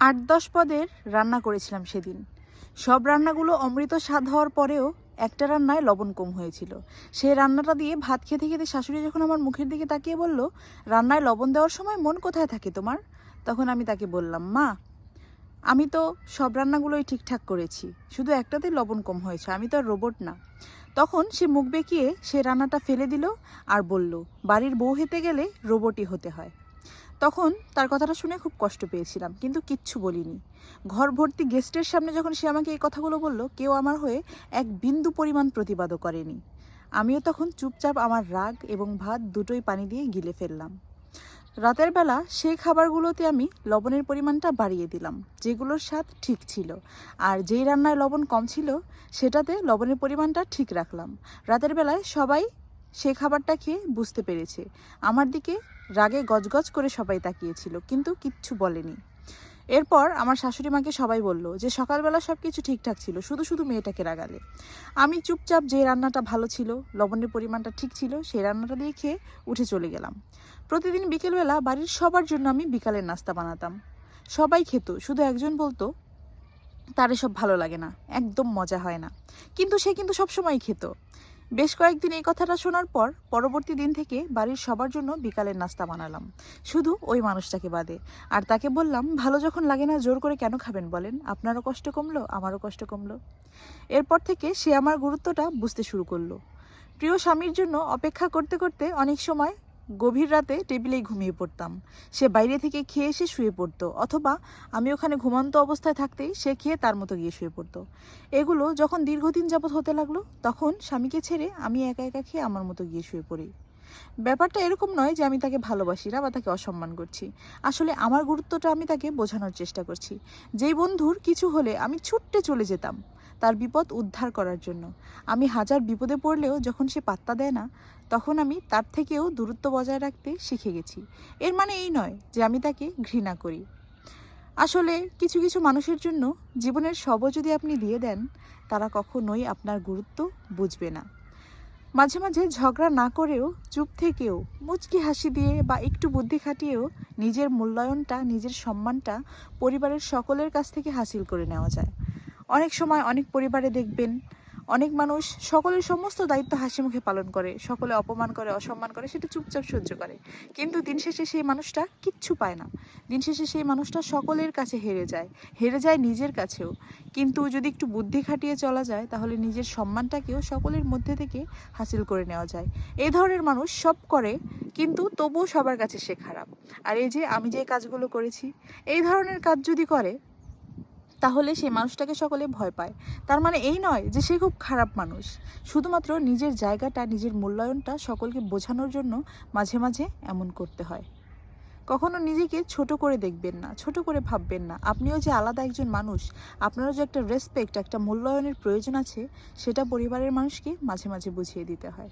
আট দশ পদের রান্না করেছিলাম সেদিন। সব রান্নাগুলো অমৃত স্বাদ হওয়ার পরেও একটা রান্নায় লবণ কম হয়েছিল। সেই রান্নাটা দিয়ে ভাত খেতে খেতে শাশুড়ি যখন আমার মুখের দিকে তাকিয়ে বলল, রান্নায় লবণ দেওয়ার সময় মন কোথায় থাকে তোমার? তখন আমি তাকে বললাম, মা, আমি তো সব রান্নাগুলোই ঠিকঠাক করেছি, শুধু একটাতেই লবণ কম হয়েছে, আমি তো আর রোবট না। তখন সে মুখ বেঁকিয়ে সে রান্নাটা ফেলে দিল আর বলল, বাড়ির বউ হেতে গেলে রোবটই হতে হয়। তখন তার কথাটা শুনে খুব কষ্ট পেয়েছিলাম, কিন্তু কিচ্ছু বলিনি। ঘর ভর্তি গেস্টের সামনে যখন সে আমাকে এই কথাগুলো বলল, কেউ আমার হয়ে এক বিন্দু পরিমাণ প্রতিবাদও করেনি। আমিও তখন চুপচাপ আমার রাগ এবং ভাত দুটোই পানি দিয়ে গিলে ফেললাম। রাতের বেলা সেই খাবারগুলোতে আমি লবণের পরিমাণটা বাড়িয়ে দিলাম, যেগুলোর স্বাদ ঠিক ছিল। আর যেই রান্নায় লবণ কম ছিল, সেটাতে লবণের পরিমাণটা ঠিক রাখলাম। রাতের বেলায় সবাই সেই খাবারটা খেয়ে বুঝতে পেরেছে। আমার দিকে রাগে গজগজ করে সবাই তাকিয়েছিল, কিন্তু কিচ্ছু বলেনি। এরপর আমার শাশুড়ি মাকে সবাই বলল যে, সকালবেলা সব কিছু ঠিকঠাক ছিল, শুধু শুধু মেয়েটাকে রাগালে। আমি চুপচাপ যে রান্নাটা ভালো ছিল, লবণের পরিমাণটা ঠিক ছিল, সেই রান্নাটা দিয়ে খেয়ে উঠে চলে গেলাম। প্রতিদিন বিকেলবেলা বাড়ির সবার জন্য আমি বিকালের নাস্তা বানাতাম। সবাই খেত, শুধু একজন বলতো, তার এসব ভালো লাগে না, একদম মজা হয় না। কিন্তু সে কিন্তু সবসময় খেত। বেশ কয়েকদিন এই কথাটা শোনার পর পরবর্তী দিন থেকে বাড়ির সবার জন্য বিকালের নাস্তা বানালাম। শুধু ওই মানুষটাকে বাদে। আর তাকে বললাম, ভালো যখন লাগে না, জোর করে কেন খাবেন বলেন? আপনারও কষ্ট কমলো, আমারও কষ্ট কমলো। এরপর থেকে সে আমার গুরুত্বটা বুঝতে শুরু করল। প্রিয় স্বামীর জন্য অপেক্ষা করতে করতে অনেক সময় গভীর রাতে টেবিলেই ঘুমিয়ে পড়তাম। সে বাইরে থেকে খেয়ে এসে শুয়ে পড়তো, অথবা আমি ওখানে ঘুমন্ত অবস্থায় থাকতেই সে খেয়ে তার মতো গিয়ে শুয়ে পড়তো। এগুলো যখন দীর্ঘদিন যাবৎ হতে লাগল, তখন স্বামীকে ছেড়ে আমি একা একা খেয়ে আমার মতো গিয়ে শুয়ে পড়ি। ব্যাপারটা এরকম নয় যে আমি তাকে ভালোবাসি না বা তাকে অসম্মান করছি। আসলে আমার গুরুত্বটা আমি তাকে বোঝানোর চেষ্টা করছি। যেই বন্ধুর কিছু হলে আমি ছুট্টে চলে যেতাম। তার বিপদ উদ্ধার করার জন্য। আমি হাজার বিপদে পড়লেও যখন সে পাত্তা দেয় না, তখন আমি তার থেকেও দূরত্ব বজায় রাখতে শিখে গেছি। এর মানে এই নয় যে আমি তাকে ঘৃণা করি। আসলে কিছু কিছু মানুষের জন্য জীবনের সবও যদি আপনি দিয়ে দেন, তারা কখনোই আপনার গুরুত্ব বুঝবে না। মাঝে মাঝে ঝগড়া না করেও, চুপ থেকেও, মুচকি হাসি দিয়ে বা একটু বুদ্ধি খাটিয়েও নিজের মূল্যায়নটা, নিজের সম্মানটা পরিবারের সকলের কাছ থেকে হাসিল করে নেওয়া যায়। অনেক সময় অনেক পরিবারে দেখবেন, অনেক মানুষ সকলের সমস্ত দায়িত্ব হাসি মুখে পালন করে, সকলে অপমান করে, অসম্মান করে, সেটা চুপচাপ সহ্য করে। কিন্তু দিন শেষে সেই মানুষটা কিচ্ছু পায় না। দিন শেষে সেই মানুষটা সকলের কাছে হেরে যায় হেরে যায় নিজের কাছেও। কিন্তু যদি একটু বুদ্ধি খাটিয়ে চলা যায়, তাহলে নিজের সম্মানটাকেও সকলের মধ্যে থেকে হাসিল করে নেওয়া যায়। এই ধরনের মানুষ সব করে, কিন্তু তবুও সবার কাছে সে খারাপ। আর এই যে আমি যে কাজগুলো করেছি, এই ধরনের কাজ যদি করে তাহলে সেই মানুষটাকে সকলে ভয় পায়। তার মানে এই নয় যে সে খুব খারাপ মানুষ। শুধুমাত্র নিজের জায়গাটা, নিজের মূল্যায়নটা সকলকে বোঝানোর জন্য মাঝে মাঝে এমন করতে হয়। কখনো নিজেকে ছোট করে দেখবেন না, ছোট করে ভাববেন না। আপনিও যে আলাদা একজন মানুষ, আপনারও যে একটা রেসপেক্ট একটা মূল্যায়নের প্রয়োজন আছে, সেটা পরিবারের মানুষকে মাঝে মাঝে বুঝিয়ে দিতে হয়।